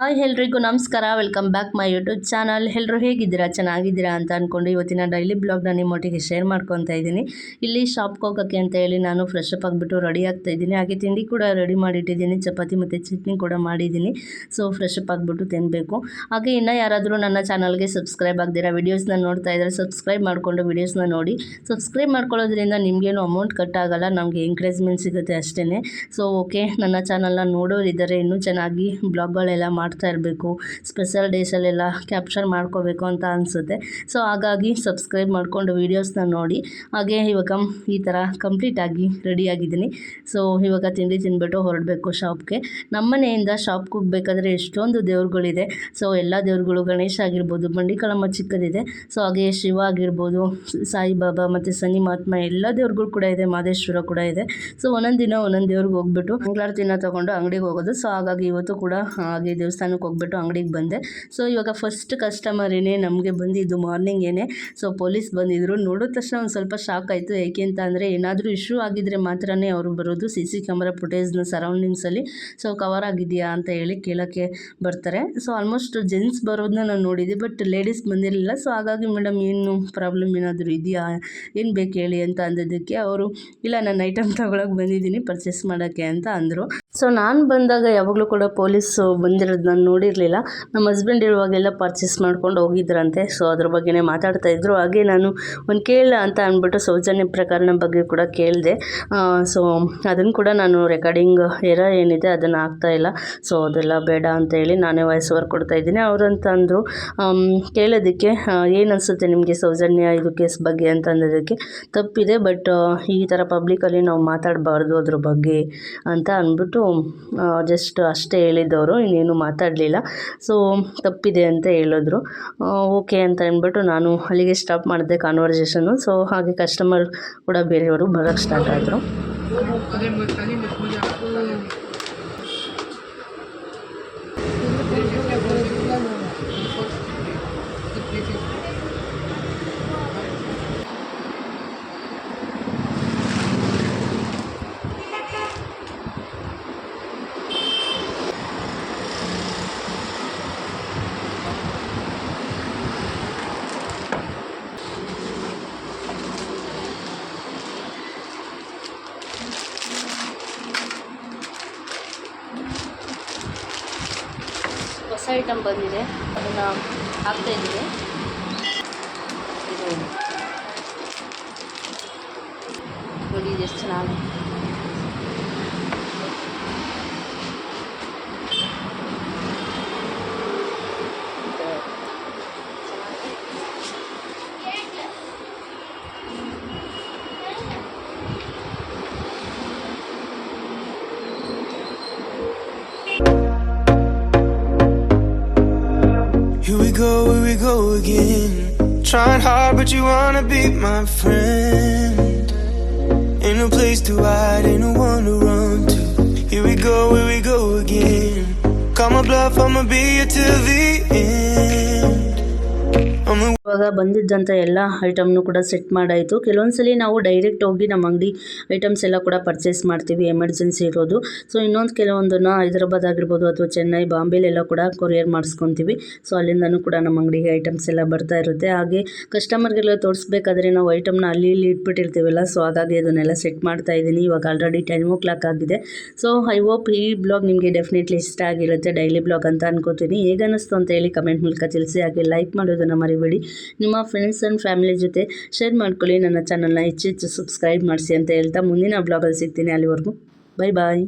Hi ಎಲ್ರಿಗೂ ನಮಸ್ಕಾರ welcome back my YouTube channel ಎಲ್ಲರೂ ಹೇಗಿದ್ದೀರಾ? ಚೆನ್ನಾಗಿದ್ದೀರಾ ಅಂತ ಅಂದ್ಕೊಂಡು ಇವತ್ತಿನ ಡೈಲಿ ಬ್ಲಾಗ್ನ ನಿಮ್ಮೊಟ್ಟಿಗೆ ಶೇರ್ ಮಾಡ್ಕೊತ ಇದ್ದೀನಿ. ಇಲ್ಲಿ ಶಾಪ್ಗೆ ಹೋಗೋಕ್ಕೆ ಅಂತ ಹೇಳಿ ನಾನು ಫ್ರೆಶ್ ಅಪ್ ಆಗಿಬಿಟ್ಟು ರೆಡಿ ಆಗ್ತಾ ಇದ್ದೀನಿ. ಹಾಗೆ ತಿಂಡಿ ಕೂಡ ರೆಡಿ ಮಾಡಿಟ್ಟಿದ್ದೀನಿ. ಚಪಾತಿ ಮತ್ತು ಚಟ್ನಿ ಕೂಡ ಮಾಡಿದ್ದೀನಿ. ಸೊ ಫ್ರೆಶ್ ಅಪ್ ಆಗಿಬಿಟ್ಟು ತಿನ್ನಬೇಕು ಹಾಗೆ ಇನ್ನು ಯಾರಾದರೂ ನನ್ನ ಚಾನಲ್ಗೆ ಸಬ್ಸ್ಕ್ರೈಬ್ ಆಗದಿರಾ ವೀಡಿಯೋಸ್ನ ನೋಡ್ತಾ ಇದ್ದರೆ ಸಬ್ಸ್ಕ್ರೈಬ್ ಮಾಡಿಕೊಂಡು ವೀಡಿಯೋಸ್ನ ನೋಡಿ. ಸಬ್ಸ್ಕ್ರೈಬ್ ಮಾಡ್ಕೊಳ್ಳೋದ್ರಿಂದ ನಿಮಗೇನು ಅಮೌಂಟ್ ಕಟ್ ಆಗಲ್ಲ, ನಮಗೆ ಎಂಕರೇಜ್ಮೆಂಟ್ ಸಿಗುತ್ತೆ ಅಷ್ಟೇ ಸೊ ಓಕೆ ನನ್ನ ಚಾನಲ್ನ ನೋಡೋರಿದ್ದಾರೆ, ಇನ್ನೂ ಚೆನ್ನಾಗಿ ಬ್ಲಾಗ್ಗಳೆಲ್ಲ ಮಾಡ್ತಾ ಇರಬೇಕು ಸ್ಪೆಷಲ್ ಡೇಸಲ್ಲೆಲ್ಲ ಕ್ಯಾಪ್ಚರ್ ಮಾಡ್ಕೋಬೇಕು ಅಂತ ಅನಿಸುತ್ತೆ. ಸೊ ಹಾಗಾಗಿ ಸಬ್ಸ್ಕ್ರೈಬ್ ಮಾಡಿಕೊಂಡು ವೀಡಿಯೋಸ್ನ ನೋಡಿ. ಹಾಗೆ ಇವಾಗ ಈ ಥರ ಕಂಪ್ಲೀಟಾಗಿ ರೆಡಿಯಾಗಿದ್ದೀನಿ ಸೊ ಇವಾಗ ತಿಂಡಿ ತಿನ್ಬಿಟ್ಟು ಹೊರಡಬೇಕು ಶಾಪ್ಗೆ ನಮ್ಮನೆಯಿಂದ ಶಾಪ್ಗೆ ಹೋಗ್ಬೇಕಾದ್ರೆ ಎಷ್ಟೊಂದು ದೇವ್ರುಗಳಿದೆ. ಸೊ ಎಲ್ಲ ದೇವ್ರುಗಳು ಗಣೇಶ ಆಗಿರ್ಬೋದು, ಬಂಡಿಕಾಳಮ್ಮ ಚಿಕ್ಕದಿದೆ. ಸೊ ಹಾಗೆ ಶಿವ ಆಗಿರ್ಬೋದು ಸಾಯಿಬಾಬಾ ಮತ್ತು ಸನ್ನಿ ಮಹಾತ್ಮ ಎಲ್ಲ ದೇವ್ರುಗಳು ಕೂಡ ಇದೆ, ಮಾದೇಶ್ವರ ಕೂಡ ಇದೆ. ಸೊ ಒಂದೊಂದು ದಿನ ಒಂದೊಂದು ದೇವ್ರಿಗೆ ಹೋಗ್ಬಿಟ್ಟು ಮಂಗಳಾರತಿನ ತೊಗೊಂಡು ಅಂಗಡಿಗೆ ಹೋಗೋದು. ಸೊ ಹಾಗಾಗಿ ಇವತ್ತು ಕೂಡ ಹಾಗೆ ದೇವಸ್ಥಾನಕ್ಕೆ ಹೋಗ್ಬಿಟ್ಟು ಅಂಗಡಿಗೆ ಬಂದೆ. ಸೊ ಇವಾಗ ಫಸ್ಟ್ ಕಸ್ಟಮರ್ ಏನೇ ನಮಗೆ ಬಂದಿದ್ದು ಮಾರ್ನಿಂಗ್ ಏನೇ ಸೊ ಪೊಲೀಸ್ ಬಂದಿದ್ದರು ನೋಡಿದ ತಕ್ಷಣ ಒಂದು ಸ್ವಲ್ಪ ಶಾಕ್ ಆಯಿತು. ಏಕೆ ಅಂತ ಅಂದರೆ, ಏನಾದರೂ ಇಶ್ಯೂ ಆಗಿದ್ದರೆ ಮಾತ್ರನೇ ಅವರು ಬರೋದು ಸಿ ಸಿ ಕ್ಯಾಮ್ರಾ ಫುಟೇಜ್ನ ಸರೌಂಡಿಂಗ್ಸಲ್ಲಿ ಸೊ ಕವರ್ ಆಗಿದೆಯಾ ಅಂತ ಹೇಳಿ ಕೇಳೋಕ್ಕೆ ಬರ್ತಾರೆ. ಸೊ ಆಲ್ಮೋಸ್ಟ್ ಜೆಂಟ್ಸ್ ಬರೋದನ್ನ ನಾನು ನೋಡಿದ್ದೆ ಬಟ್ ಲೇಡೀಸ್ ಬಂದಿರಲಿಲ್ಲ. ಸೊ ಹಾಗಾಗಿ ಮೇಡಮ್ ಏನು ಪ್ರಾಬ್ಲಮ್ ಏನಾದರೂ ಇದೆಯಾ? ಏನು ಬೇಕು ಹೇಳಿ ಅಂತ ಅಂದಿದ್ದಕ್ಕೆ, ಅವರು, ಇಲ್ಲ, ನಾನು ಐಟಮ್ ತಗೊಳಕ್ಕೆ ಬಂದಿದ್ದೀನಿ ಪರ್ಚೇಸ್ ಮಾಡೋಕ್ಕೆ ಅಂತ ಅಂದರು. ಸೊ ನಾನು ಬಂದಾಗ ಯಾವಾಗಲೂ ಕೂಡ ಪೊಲೀಸು ಬಂದಿರೋದು ನಾನು ನೋಡಿರಲಿಲ್ಲ. ನಮ್ಮ ಹಸ್ಬೆಂಡ್ ಇರುವಾಗೆಲ್ಲ ಪರ್ಚೇಸ್ ಮಾಡ್ಕೊಂಡು ಹೋಗಿದ್ರಂತೆ. ಸೊ ಅದ್ರ ಬಗ್ಗೆನೇ ಮಾತಾಡ್ತಾ ಇದ್ರು. ಹಾಗೆ ನಾನು ಒಂದು ಕೇಳ ಅಂತ ಅಂದ್ಬಿಟ್ಟು ಸೌಜನ್ಯ ಪ್ರಕರಣ ಬಗ್ಗೆ ಕೂಡ ಕೇಳಿದೆ. ಸೊ ಅದನ್ನು ಕೂಡ ನಾನು ರೆಕಾರ್ಡಿಂಗ್ ಎರ ಏನಿದೆ ಅದನ್ನು ಆಗ್ತಾ ಇಲ್ಲ. ಸೊ ಅದೆಲ್ಲ ಬೇಡ ಅಂತ ಹೇಳಿ ನಾನೇ ವಾಯ್ಸ್ ಓವರ್ ಕೊಡ್ತಾ ಇದ್ದೀನಿ. ಅವ್ರಂತ ಅಂದರು ಕೇಳೋದಕ್ಕೆ ಏನು ಅನಿಸುತ್ತೆ ನಿಮಗೆ ಸೌಜನ್ಯ ಇದು ಕೇಸ್ ಬಗ್ಗೆ? ಅಂತ ಅಂದೋದಕ್ಕೆ ತಪ್ಪಿದೆ ಬಟ್ ಈ ಥರ ಪಬ್ಲಿಕಲ್ಲಿ ನಾವು ಮಾತಾಡಬಾರ್ದು ಅದ್ರ ಬಗ್ಗೆ, ಅಂತ ಅಂದ್ಬಿಟ್ಟು ಜಸ್ಟ್ ಅಷ್ಟೇ ಹೇಳಿದ್ದವರು, ಇನ್ನೇನು ಮಾತಾಡಲಿಲ್ಲ. ಸೊ ತಪ್ಪಿದೆ ಅಂತ ಹೇಳಿದ್ರು. ಓಕೆ ಅಂತ ಅಂದ್ಬಿಟ್ಟು ನಾನು ಅಲ್ಲಿಗೆ ಸ್ಟಾಪ್ ಮಾಡಿದೆ ಕಾನ್ವರ್ಜೇಷನು ಸೊ ಹಾಗೆ ಕಸ್ಟಮರ್ ಕೂಡ ಬೇರೆಯವರು ಬರೋಕ್ಕೆ ಸ್ಟಾರ್ಟ್ ಆದರು. ಐಟಮ್ ಬಂದಿದೆ. ಅದನ್ನು ಹಾಕ್ತಾ ಇದ್ದೀನಿ. ಇದು ನೋಡಿ. ಎಷ್ಟು ಚೆನ್ನಾಗಿ Here we go, here we go again. Trying hard, but you wanna be my friend. Ain't no place to hide, ain't no one to run to. Here we go, here we go again. Call my bluff, I'ma be here till the end. ಇವಾಗ ಬಂದಿದ್ದಂಥ ಎಲ್ಲ ಐಟಮ್ನು ಕೂಡ set ಮಾಡಾಯಿತು. ಕೆಲವೊಂದ್ಸಲಿ ನಾವು direct ಹೋಗಿ ನಮ್ಮ ಅಂಗಡಿ items ಎಲ್ಲ ಕೂಡ purchase ಮಾಡ್ತೀವಿ ಎಮರ್ಜೆನ್ಸಿ ಇರೋದು. ಸೊ ಇನ್ನೊಂದು ಕೆಲವೊಂದನ್ನು ಹೈದರಾಬಾದ್ ಆಗಿರ್ಬೋದು ಅಥವಾ ಚೆನ್ನೈ, ಬಾಂಬೆಲೆಲ್ಲ ಕೂಡ ಕೊರಿಯರ್ ಮಾಡಿಸ್ಕೊತೀವಿ. ಸೊ ಅಲ್ಲಿಂದನೂ ಕೂಡ ನಮ್ಮ ಅಂಗಡಿಗೆ ಐಟಮ್ಸ್ ಎಲ್ಲ ಬರ್ತಾ ಇರುತ್ತೆ. ಹಾಗೆ ಕಸ್ಟಮರ್ಗೆಲ್ಲ ತೋರಿಸ್ಬೇಕಾದ್ರೆ ನಾವು ಐಟಮ್ನ ಅಲ್ಲಿ ಇಲ್ಲಿ ಇಟ್ಬಿಟ್ಟಿರ್ತೀವಲ್ಲ ಸೊ ಹಾಗಾಗಿ ಅದನ್ನೆಲ್ಲ ಸೆಟ್ ಮಾಡ್ತಾ ಇದ್ದೀನಿ. ಇವಾಗ ಆಲ್ರೆಡಿ ಟೆನ್ ಓ ಕ್ಲಾಕ್ ಆಗಿದೆ. ಸೊ ಐ ಹೋಪ್ ಈ ಬ್ಲಾಗ್ ನಿಮಗೆ ಡೆಫಿನೆಟ್ಲಿ ಇಷ್ಟ ಆಗಿರುತ್ತೆ. ಡೈಲಿ ಬ್ಲಾಗ್ ಅಂತ ಅನ್ಕೋತೀನಿ. ಹೇಗನ್ನಿಸ್ತು ಅಂತ ಹೇಳಿ ಕಮೆಂಟ್ ಮೂಲಕ ತಿಳಿಸಿ. ಹಾಗೆ ಲೈಕ್ ಮಾಡೋದನ್ನು ಮರಿಬೇಡಿ. ನಿಮ್ಮ ಫ್ರೆಂಡ್ಸ್ ಆ್ಯಂಡ್ ಫ್ಯಾಮಿಲಿ ಜೊತೆ ಶೇರ್ ಮಾಡ್ಕೊಳ್ಳಿ. ನನ್ನ ಚಾನಲ್ನ ಹೆಚ್ಚು ಹೆಚ್ಚು ಸಬ್ಸ್ಕ್ರೈಬ್ ಮಾಡಿಸಿ ಅಂತ ಹೇಳ್ತಾ ಮುಂದಿನ ಬ್ಲಾಗಲ್ಲಿ ಸಿಗ್ತೀನಿ ಅಲ್ಲಿವರೆಗೂ. Bye bye